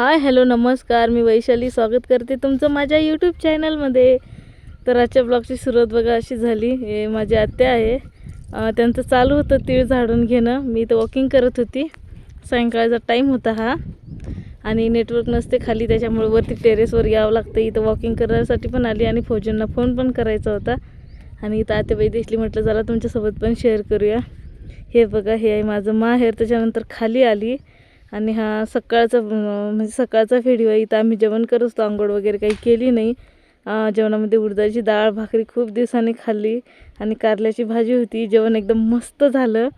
Hi hello नमस्कार. मी वैशाली स्वागत करते तुमचं माझ्या यूट्यूब चॅनलमध्ये तर आजच्या ब्लॉगची सुरुवात बघा अशी झाली. हे माझी आत्या आहे. त्यांचं चालू होतं तीळ झाडून घेणं. मी इथं वॉकिंग करत होती. सायंकाळचा टाईम होता हा. आणि नेटवर्क नसते खाली त्याच्यामुळे वरती टेरेसवर यावं लागतं. इथं वॉकिंग करायसाठी पण आली आणि फौजींना फोन पण करायचा होता. आणि इथं आत्याबाई दिसली म्हटलं जरा तुमच्यासोबत पण शेअर करूया. हे बघा हे आहे माझं माहेर. त्याच्यानंतर खाली आली. आणि हा सकाळचा म्हणजे सकाळचा व्हिडिओ आहे. इथं आम्ही जेवण करत असतो आंघोळ वगैरे काही केली नाही. जेवणामध्ये उडदाची डाळ भाकरी खूप दिवसांनी खाल्ली आणि कारल्याची भाजी होती. जेवण एकदम मस्त झालं.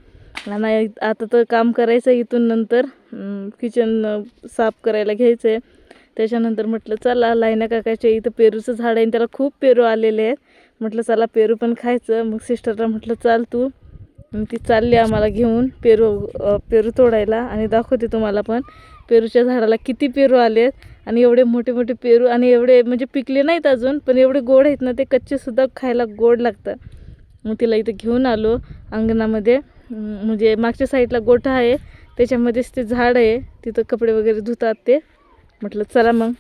आणि आता तर काम करायचं आहे इथून नंतर. किचन साफ करायला घ्यायचं आहे त्याच्यानंतर म्हटलं चला लायना काकाच्या इथं पेरूचं झाड आहे आणि त्याला खूप पेरू आलेले आहेत. म्हटलं चला पेरू पण खायचं. मग सिस्टरला म्हटलं चाल तू. ती चालली आम्हाला घेऊन पेरू पेरू तोडायला. आणि दाखवते तुम्हाला पण. पेरूच्या झाडाला किती पेरू आलेत. आणि एवढे मोठे मोठे पेरू आणि एवढे म्हणजे पिकले नाहीत अजून पण एवढे गोड आहेत ना ते कच्चेसुद्धा खायला गोड लागतात. मग तिला इथं घेऊन आलो अंगणामध्ये. म्हणजे मागच्या साईडला गोठा आहे. त्याच्यामध्येच ते झाड आहे. तिथं कपडे वगैरे धुतात ते. म्हटलं चला मग.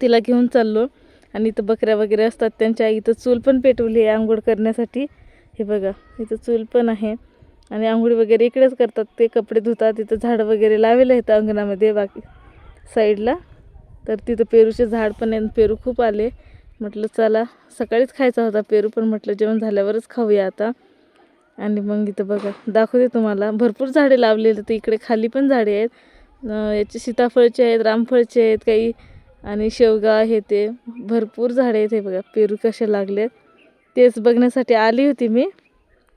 तिला घेऊन चाललो. आणि इथं बकऱ्या वगैरे असतात. त्यांच्या इथं चूल पण पेटवली आहे आंघोळ करण्यासाठी. हे बघा इथं चूल पण आहे. आणि आंघोळी वगैरे इकडेच करतात. ते कपडे धुतात. तिथं झाडं वगैरे लावलेलं आहेत अंगणामध्ये. बाकी साईडला. तर तिथं पेरूचे झाड पण आहे पेरू खूप आले. म्हटलं चला सकाळीच खायचा होता पेरू पण म्हटलं जेवण झाल्यावरच खाऊया आता. आणि मग इथं बघा दाखवते तुम्हाला. भरपूर झाडे लावलेले तर इकडे खाली पण झाडे आहेत. याचे सीताफळचे आहेत रामफळचे आहेत काही आणि शेवगा हे ते. भरपूर झाडे आहेत. हे बघा पेरू कसे लागले आहेत तेच बघण्यासाठी आली होती मी.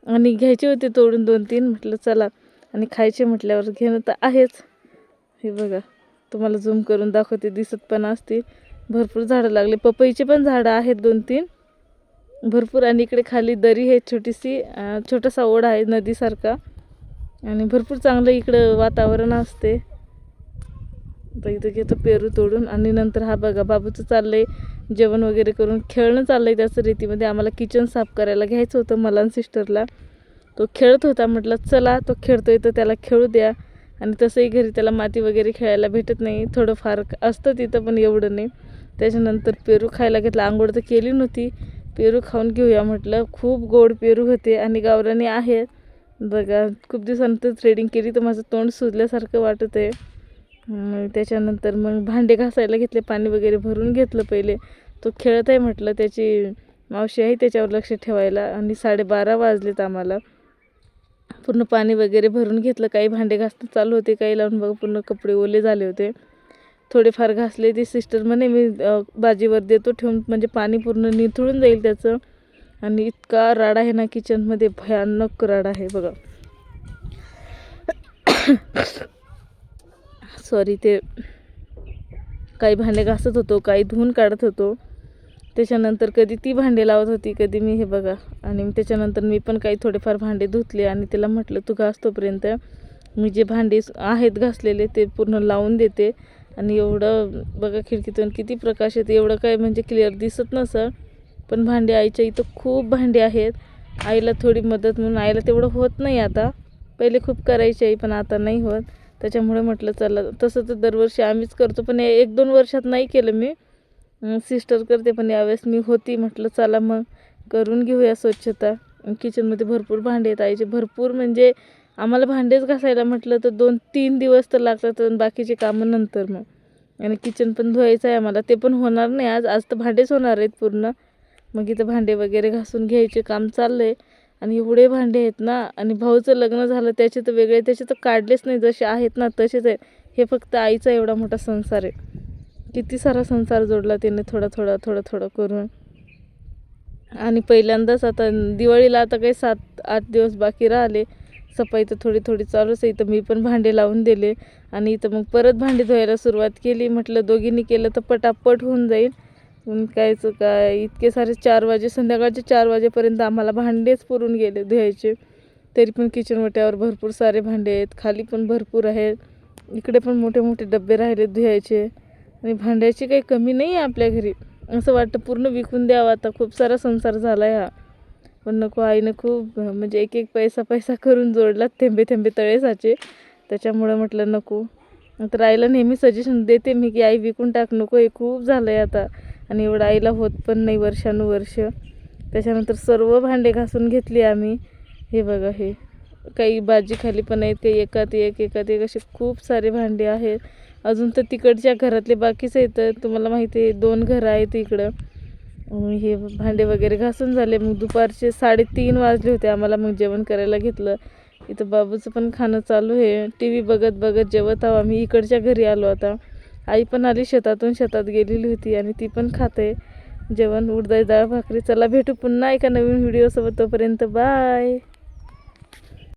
आणि घ्यायचे होते तोडून दोन तीन. म्हटलं चला. आणि खायचे म्हटल्यावर घेणं तर आहेच. हे बघा तुम्हाला झूम करून दाखवते. दिसत पण असतील. भरपूर झाडं लागले. पपईचे पण झाडं आहेत दोन तीन. भरपूर. आणि इकडे खाली दरी आहे छोटीशी. छोटासा ओढा आहे नदीसारखा. आणि भरपूर चांगलं इकडं वातावरण असते. तर इथं घेतो पेरू तोडून आणि नंतर हा बघा बाबूचं चाललंय जेवण वगैरे करून. खेळणं चाललंय त्याचं रीतीमध्ये. आम्हाला किचन साफ करायला घ्यायचं होतं मला आणि सिस्टरला तो खेळत होता म्हटलं चला तो खेळतोय तर त्याला खेळू द्या. आणि तसंही घरी त्याला माती वगैरे खेळायला भेटत नाही. थोडंफार असतं तिथं पण एवढं नाही. त्याच्यानंतर पेरू खायला घेतला. आंघोळ तर केली नव्हती. पेरू खाऊन घेऊया म्हटलं. खूप गोड पेरू होते आणि गावरानी आहेत बघा खूप दिवसानंतर थ्रेडिंग केली तर माझं तोंड सुजल्यासारखं वाटत आहे मग त्याच्यानंतर मग भांडे घासायला घेतले पाणी वगैरे भरून घेतलं पहिले. तो खेळत आहे म्हटलं त्याची मावशी आहे त्याच्यावर लक्ष ठेवायला आणि साडेबारा वाजलेत आम्हाला. पूर्ण पाणी वगैरे भरून घेतलं काही भांडे घासणं चालू होते काही लावून बघ पूर्ण कपडे ओले झाले होते. थोडेफार घासले ती सिस्टर म्हणे मी बाजीवर देतो ठेवून म्हणजे पाणी पूर्ण निथळून जाईल त्याचं. आणि इतका राडा आहे ना किचनमध्ये भयानक राडा आहे बघा. सॉरी ते काही भांडे घासत होतो काही धुवून काढत होतो. त्याच्यानंतर कधी ती भांडे लावत होती कधी मी हे बघा. आणि त्याच्यानंतर मी पण काही थोडेफार भांडे धुतले आणि तिला म्हटलं तू घास तोपर्यंत. मी जे भांडे आहेत घासलेले ते पूर्ण लावून देते. आणि एवढं बघा खिडकीतून किती प्रकाश येते एवढं काय म्हणजे क्लिअर दिसत नसं. पण भांडे आईच्या इथं खूप भांडे आहेत. आईला थोडी मदत म्हणून आईला तेवढं होत नाही आता. पहिले खूप करायची आई पण आता नाही होत. त्याच्यामुळे म्हटलं चला. तसं तर दरवर्षी आम्हीच करतो पण एक दोन वर्षात नाही केलं मी. सिस्टर करते पण यावेळेस मी होती. म्हटलं चला मग करून घेऊया स्वच्छता. किचनमध्ये भरपूर भांडे आहेत आईचे. भरपूर म्हणजे आम्हाला भांडेच घासायला म्हटलं तर दोन तीन दिवस तर लागतात आणि बाकीचे कामं नंतर मग. आणि किचन पण धुवायचं आहे आम्हाला. ते पण होणार नाही आज. आज तर भांडेच होणार आहेत पूर्ण. मग इथं भांडे वगैरे घासून घ्यायचे काम चाललं आहे आणि एवढे भांडे आहेत ना आणि भाऊचं लग्न झालं त्याचे तर वेगळे त्याचे तर काढलेच नाही जसे आहेत ना तसेच आहेत. हे फक्त आईचा एवढा मोठा संसार आहे. किती सारा संसार जोडला त्याने थोडा थोडा थोडं थोडं करून. आणि पहिल्यांदाच आता दिवाळीला आता काही सात आठ दिवस बाकी राहिले. सफाई तर थोडी थोडी चालूच आहे. इथं मी पण भांडे लावून दिले. आणि इथं मग परत भांडे धुवायला सुरुवात केली. म्हटलं दोघींनी केलं तर पटापट होऊन जाईल. पण काय? इतके सारे चार वाजे संध्याकाळचे चार वाजेपर्यंत आम्हाला भांडेच पुरून गेले धुवायचे. तरी पण किचन वाट्यावर भरपूर सारे भांडे आहेत. खाली पण भरपूर आहेत. इकडे पण मोठे मोठे डबे राहिले धुवायचे. आणि भांड्याची काही कमी नाही आहे आपल्या घरी. असं वाटतं पूर्ण विकून द्यावं. आता खूप सारा संसार झाला आहे हा. पण नको आईनं खूप म्हणजे एक एक पैसा पैसा करून जोडला थेंबे थेंबे तळे साचे त्याच्यामुळं म्हटलं नको. तर आईला नेहमी सजेशन देते मी की आई विकून टाक. नको हे खूप झालं आहे आता. आणि एवढं आईला होत पण नाही वर्षानुवर्ष. त्याच्यानंतर सर्व भांडे घासून घेतली आम्ही. हे बघा हे काही भाजीखाली पण आहेत ते एकात एक एकात एक असे खूप सारे भांडे आहेत. अजून तर तिकडच्या घरातले बाकीच आहेत तुम्हाला माहिती आहे दोन घरं आहेत इकडं. हे भांडे वगैरे घासून झाले. मग दुपारचे साडेतीन वाजले होते आम्हाला मग जेवण करायला घेतलं. इथं बाबूचं पण खाणं चालू आहे. टी व्ही बघत बघत जेवत आहो आम्ही. इकडच्या घरी आलो आता. आई पण आली शेतातून शेतात गेलेली होती आणि ती पण खाते. जेवण उडदाई डाळ भाकरी. चला भेटू पुन्हा एका नवीन व्हिडिओसोबत तोपर्यंत बाय